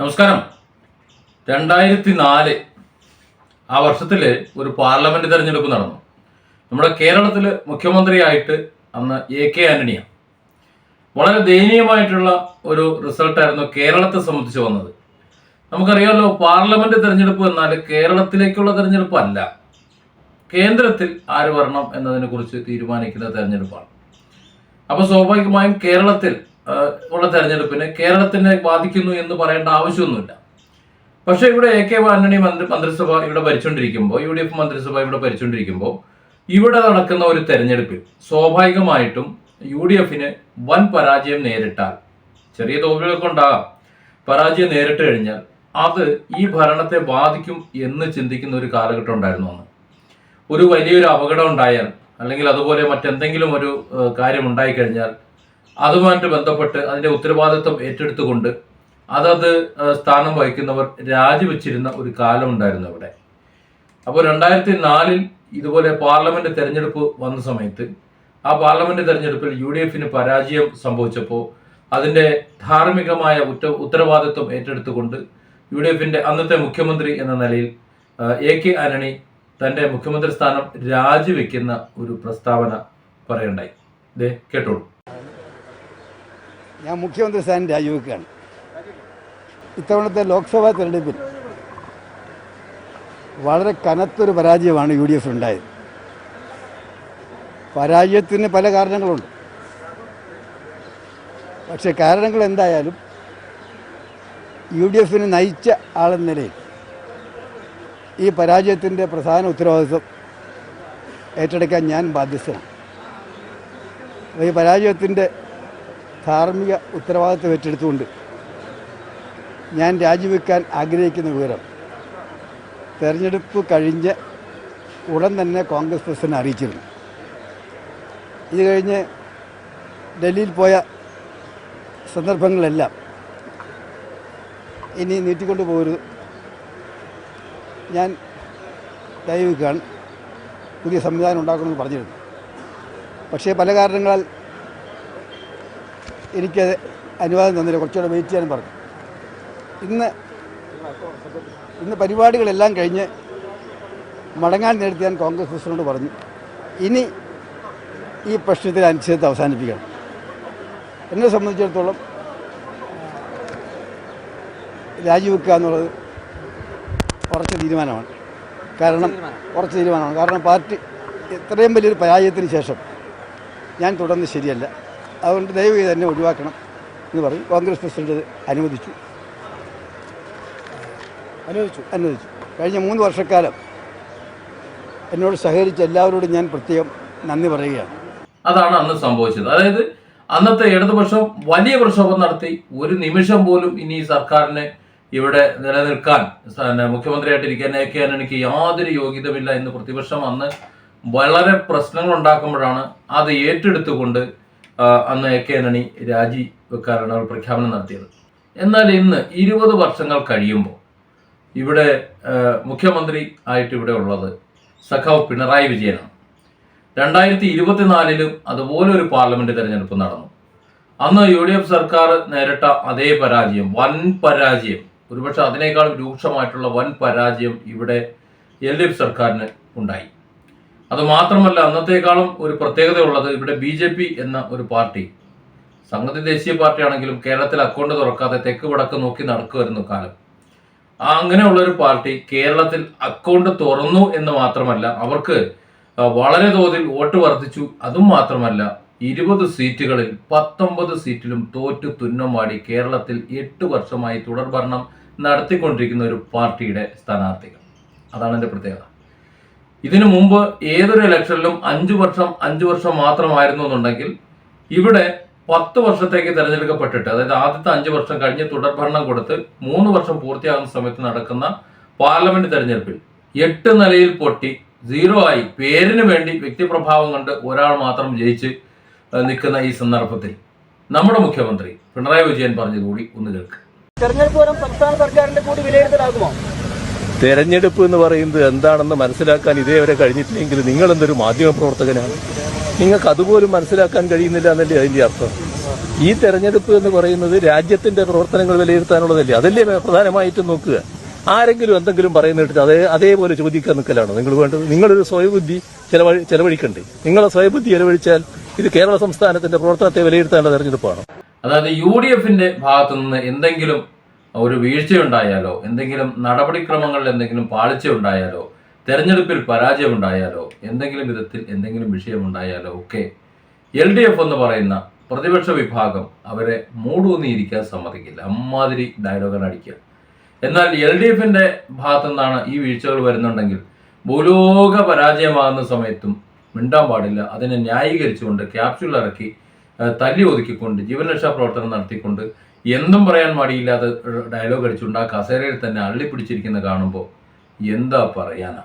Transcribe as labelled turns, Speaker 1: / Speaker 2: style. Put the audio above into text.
Speaker 1: നമസ്കാരം. രണ്ടായിരത്തി നാല് ആ വർഷത്തിൽ ഒരു പാർലമെന്റ് തെരഞ്ഞെടുപ്പ് നടന്നു. നമ്മുടെ കേരളത്തിൽ മുഖ്യമന്ത്രിയായിട്ട് അന്ന് എ കെ ആന്റണിയാണ് വളരെ ദയനീയമായിട്ടുള്ള ഒരു റിസൾട്ടായിരുന്നു കേരളത്തെ സംബന്ധിച്ച് വന്നത്. നമുക്കറിയാമല്ലോ പാർലമെന്റ് തെരഞ്ഞെടുപ്പ് എന്നാൽ കേരളത്തിലേക്കുള്ള തെരഞ്ഞെടുപ്പ് അല്ല കേന്ദ്രത്തിൽ ആര് വരണം എന്നതിനെ കുറിച്ച് തീരുമാനിക്കുന്ന തെരഞ്ഞെടുപ്പാണ്. അപ്പോൾ സ്വാഭാവികമായും കേരളത്തിൽ ഉള്ള തെരഞ്ഞെടുപ്പിനെ കേരളത്തിനെ ബാധിക്കുന്നു എന്ന് പറയേണ്ട ആവശ്യമൊന്നുമില്ല. പക്ഷേ ഇവിടെ എ കെ ആന്റണി മന്ത്രി മന്ത്രിസഭ ഇവിടെ ഭരിച്ചുകൊണ്ടിരിക്കുമ്പോൾ യു ഡി എഫ് മന്ത്രിസഭ ഇവിടെ ഭരിച്ചുകൊണ്ടിരിക്കുമ്പോൾ ഇവിടെ നടക്കുന്ന ഒരു തെരഞ്ഞെടുപ്പിൽ സ്വാഭാവികമായിട്ടും യു ഡി എഫിന് വൻ പരാജയം നേരിട്ടാൽ ചെറിയ തോൽവികളൊക്കെ ഉണ്ടാകാം പരാജയം നേരിട്ട് കഴിഞ്ഞാൽ അത് ഈ ഭരണത്തെ ബാധിക്കും എന്ന് ചിന്തിക്കുന്ന ഒരു കാലഘട്ടം ഉണ്ടായിരുന്നു അന്ന്. ഒരു വലിയൊരു അപകടം ഉണ്ടായാൽ അല്ലെങ്കിൽ അതുപോലെ മറ്റെന്തെങ്കിലും ഒരു കാര്യം ഉണ്ടായിക്കഴിഞ്ഞാൽ അതുമായിട്ട് ബന്ധപ്പെട്ട് അതിന്റെ ഉത്തരവാദിത്വം ഏറ്റെടുത്തുകൊണ്ട് അതത് സ്ഥാനം വഹിക്കുന്നവർ രാജിവെച്ചിരുന്ന ഒരു കാലം ഉണ്ടായിരുന്നു അവിടെ. അപ്പോൾ രണ്ടായിരത്തി നാലിൽ ഇതുപോലെ പാർലമെന്റ് തെരഞ്ഞെടുപ്പ് വന്ന സമയത്ത് ആ പാർലമെന്റ് തെരഞ്ഞെടുപ്പിൽ യു ഡി എഫിന് പരാജയം സംഭവിച്ചപ്പോൾ അതിന്റെ ധാർമ്മികമായ ഉറ്റ ഉത്തരവാദിത്വം ഏറ്റെടുത്തുകൊണ്ട് യു ഡി അന്നത്തെ മുഖ്യമന്ത്രി എന്ന നിലയിൽ എ കെ ആന്റണി തന്റെ മുഖ്യമന്ത്രി സ്ഥാനം രാജിവെക്കുന്ന ഒരു പ്രസ്താവന പറയണ്ടായി. ദേ കേട്ടോളൂ.
Speaker 2: ഞാൻ മുഖ്യമന്ത്രി സ്ഥാനം രാജിവെക്കുകയാണ് ഇത്തവണത്തെ ലോക്സഭാ തെരഞ്ഞെടുപ്പിൽ വളരെ കനത്തൊരു പരാജയമാണ് യു ഡി എഫ് ഉണ്ടായത്. പരാജയത്തിന് പല കാരണങ്ങളുണ്ട്. പക്ഷെ കാരണങ്ങൾ എന്തായാലും യു ഡി എഫിന് നയിച്ച ആളെന്ന നിലയിൽ ഈ പരാജയത്തിന്റെ പ്രധാന ഉത്തരവാദിത്വം ഏറ്റെടുക്കാൻ ഞാൻ ബാധ്യസ്ഥനാണ്. ഈ പരാജയത്തിന്റെ ധാർമ്മിക ഉത്തരവാദിത്വം ഏറ്റെടുത്തുകൊണ്ട് ഞാൻ രാജിവെക്കാൻ ആഗ്രഹിക്കുന്ന വിവരം തെരഞ്ഞെടുപ്പ് കഴിഞ്ഞ് ഉടൻ തന്നെ കോൺഗ്രസ് പ്രസിഡന്റ് അറിയിച്ചിരുന്നു. ഇത് കഴിഞ്ഞ് ഡൽഹിയിൽ പോയ സന്ദർഭങ്ങളെല്ലാം ഇനി നീട്ടിക്കൊണ്ടു പോകരുത്. ഞാൻ രാജിവെക്കാൻ പുതിയ സംവിധാനം ഉണ്ടാക്കണമെന്ന് പറഞ്ഞിരുന്നു. പക്ഷേ പല കാരണങ്ങളാൽ എനിക്ക് അനുവാദം തന്നില്ല. കുറച്ചുകൂടെ വെയിറ്റ് ചെയ്യാനും പറഞ്ഞു. ഇന്ന് ഇന്ന് പരിപാടികളെല്ലാം കഴിഞ്ഞ് മടങ്ങാൻ നേരത്തെ ഞാൻ കോൺഗ്രസ് പ്രസിഡന്റ് പറഞ്ഞു ഇനി ഈ പ്രശ്നത്തിൽ അനിശ്ചിതത്വം അവസാനിപ്പിക്കണം. എന്നെ സംബന്ധിച്ചിടത്തോളം രാജിവെക്കുക എന്നുള്ളത് ഉറച്ച തീരുമാനമാണ്. കാരണം ഉറച്ച തീരുമാനമാണ്. കാരണം പാർട്ടി ഇത്രയും വലിയൊരു പരാജയത്തിന് ശേഷം ഞാൻ തുടർന്ന് ശരിയല്ല. അതുകൊണ്ട് ദയവ് ചെയ്ത് തന്നെ ഒഴിവാക്കണം എന്ന് പറഞ്ഞ് കോൺഗ്രസ് പ്രസിഡന്റ് അനുവദിച്ചു. അനുവദിച്ചു. അനുവദിച്ചു. കഴിഞ്ഞ മൂന്ന് വർഷക്കാലം എന്നോട് സഹകരിച്ച എല്ലാവരോടും ഞാൻ പ്രത്യേകം നന്ദി പറയുകയാണ്.
Speaker 1: അതാണ് അന്ന് സംഭവിച്ചത്. അതായത് അന്നത്തെ ഇടതുപക്ഷം വലിയ പ്രക്ഷോഭം നടത്തി ഒരു നിമിഷം പോലും ഇനി ഈ സർക്കാരിന് ഇവിടെ നിലനിൽക്കാൻ മുഖ്യമന്ത്രിയായിട്ടിരിക്കാൻ എ കെ ആന്റണിക്ക് യാതൊരു യോഗ്യതമില്ല എന്ന് പ്രതിപക്ഷം അന്ന് വളരെ പ്രശ്നങ്ങൾ ഉണ്ടാക്കുമ്പോഴാണ് അത് ഏറ്റെടുത്തുകൊണ്ട് അന്ന് എ കെ ആന്റണി രാജി വെക്കാനാണ് അവർ പ്രഖ്യാപനം നടത്തിയത്. എന്നാൽ ഇന്ന് ഇരുപത് വർഷങ്ങൾ കഴിയുമ്പോൾ ഇവിടെ മുഖ്യമന്ത്രി ആയിട്ട് ഇവിടെ ഉള്ളത് സഖാവ് പിണറായി വിജയനാണ്. രണ്ടായിരത്തി ഇരുപത്തിനാലിലും അതുപോലെ ഒരു പാർലമെന്റ് തെരഞ്ഞെടുപ്പ് നടന്നു. അന്ന് യു ഡി എഫ് സർക്കാർ നേരിട്ട അതേ പരാജയം വൻ പരാജയം ഒരുപക്ഷെ അതിനേക്കാളും രൂക്ഷമായിട്ടുള്ള വൻ പരാജയം ഇവിടെ എൽ ഡി എഫ് സർക്കാരിന് ഉണ്ടായി. അത് മാത്രമല്ല അന്നത്തെക്കാളും ഒരു പ്രത്യേകതയുള്ളത് ഇവിടെ ബി ജെ പി എന്ന ഒരു പാർട്ടി. സംഗതി ദേശീയ പാർട്ടിയാണെങ്കിലും കേരളത്തിൽ അക്കൗണ്ട് തുറക്കാതെ തെക്ക് വടക്ക് നോക്കി നടക്കുമായിരുന്നു കാലം. ആ അങ്ങനെയുള്ള ഒരു പാർട്ടി കേരളത്തിൽ അക്കൗണ്ട് തുറന്നു എന്ന് മാത്രമല്ല അവർക്ക് വളരെ തോതിൽ വോട്ട് വർദ്ധിച്ചു. അതും മാത്രമല്ല ഇരുപത് സീറ്റുകളിൽ പത്തൊമ്പത് സീറ്റിലും തോറ്റു തുന്നമാടി കേരളത്തിൽ എട്ട് വർഷമായി തുടർഭരണം നടത്തിക്കൊണ്ടിരിക്കുന്ന ഒരു പാർട്ടിയുടെ സ്ഥാനാർത്ഥികൾ. അതാണ് എന്റെ പ്രത്യേകത. ഇതിനു മുമ്പ് ഏതൊരു ഇലക്ഷനിലും അഞ്ചു വർഷം അഞ്ചു വർഷം മാത്രമായിരുന്നു എന്നുണ്ടെങ്കിൽ ഇവിടെ പത്ത് വർഷത്തേക്ക് തിരഞ്ഞെടുക്കപ്പെട്ടിട്ട് അതായത് ആദ്യത്തെ അഞ്ചു വർഷം കഴിഞ്ഞ് തുടർഭരണം കൊടുത്ത് മൂന്ന് വർഷം പൂർത്തിയാകുന്ന സമയത്ത് നടക്കുന്ന പാർലമെന്റ് തെരഞ്ഞെടുപ്പിൽ എട്ട് നിലയിൽ പൊട്ടി സീറോ ആയി. പേരിന് വേണ്ടി വ്യക്തിപ്രഭാവം കണ്ട് ഒരാൾ മാത്രം ജയിച്ച് നിൽക്കുന്ന ഈ സന്ദർഭത്തിൽ നമ്മുടെ മുഖ്യമന്ത്രി പിണറായി വിജയൻ പറഞ്ഞതുകൂടി ഒന്ന് കേൾക്ക്.
Speaker 3: തെരഞ്ഞെടുപ്പ് സംസ്ഥാന സർക്കാരിന്റെ കൂടി വിലയിരുത്തലാകുമോ?
Speaker 4: തെരഞ്ഞെടുപ്പ് എന്ന് പറയുന്നത് എന്താണെന്ന് മനസ്സിലാക്കാൻ ഇതേവരെ കഴിഞ്ഞിട്ടില്ലെങ്കിൽ നിങ്ങൾ എന്തൊരു മാധ്യമപ്രവർത്തകനാണ് നിങ്ങൾക്ക് അതുപോലും മനസ്സിലാക്കാൻ കഴിയുന്നില്ല എന്നല്ലേ അതിന്റെ അർത്ഥം? ഈ തെരഞ്ഞെടുപ്പ് എന്ന് പറയുന്നത് രാജ്യത്തിന്റെ പ്രവർത്തനങ്ങൾ വിലയിരുത്താനുള്ളതല്ലേ? അതല്ലേ പ്രധാനമായിട്ടും നോക്കുക. ആരെങ്കിലും എന്തെങ്കിലും പറയുന്നിട്ട് അതേ അതേപോലെ ചോദിക്കാൻ നിൽക്കലാണ് നിങ്ങൾ വേണ്ടത്? നിങ്ങളൊരു സ്വയബുദ്ധി ചെലവഴി ചെലവഴിക്കണ്ടേ? നിങ്ങളെ സ്വയബുദ്ധി ചെലവഴിച്ചാൽ ഇത് കേരള സംസ്ഥാനത്തിന്റെ പ്രവർത്തനത്തെ വിലയിരുത്തേണ്ട തെരഞ്ഞെടുപ്പാണ്?
Speaker 1: അതായത് യു ഡി എഫിന്റെ ഭാഗത്തു നിന്ന് എന്തെങ്കിലും ഒരു വീഴ്ചയുണ്ടായാലോ എന്തെങ്കിലും നടപടിക്രമങ്ങളിൽ എന്തെങ്കിലും പാളിച്ച ഉണ്ടായാലോ തെരഞ്ഞെടുപ്പിൽ പരാജയമുണ്ടായാലോ എന്തെങ്കിലും വിധത്തിൽ എന്തെങ്കിലും വിഷയമുണ്ടായാലോ ഒക്കെ എൽ ഡി എഫ് എന്ന് പറയുന്ന പ്രതിപക്ഷ വിഭാഗം അവരെ മൂടൂന്നിയിരിക്കാൻ സമ്മതിക്കില്ല. അമ്മാതിരി ഡയലോഗാണ് അടിക്കുക. എന്നാൽ എൽ ഡി എഫിന്റെ ഭാഗത്തു നിന്നാണ് ഈ വീഴ്ചകൾ വരുന്നുണ്ടെങ്കിൽ ഭൂലോക പരാജയമാകുന്ന സമയത്തും മിണ്ടാൻ പാടില്ല. അതിനെ ന്യായീകരിച്ചുകൊണ്ട് ക്യാപ്സ്യൂൾ ഇറക്കി തല്ലി ഒതുക്കിക്കൊണ്ട് ജീവൻ രക്ഷാ പ്രവർത്തനം നടത്തിക്കൊണ്ട് എന്തും പറയാൻ മടിയില്ലാതെ ഡയലോഗ് അടിച്ചുകൊണ്ട് ആ കസേരയിൽ തന്നെ അള്ളിപ്പിടിച്ചിരിക്കുന്ന കാണുമ്പോൾ എന്താ പറയാനാ?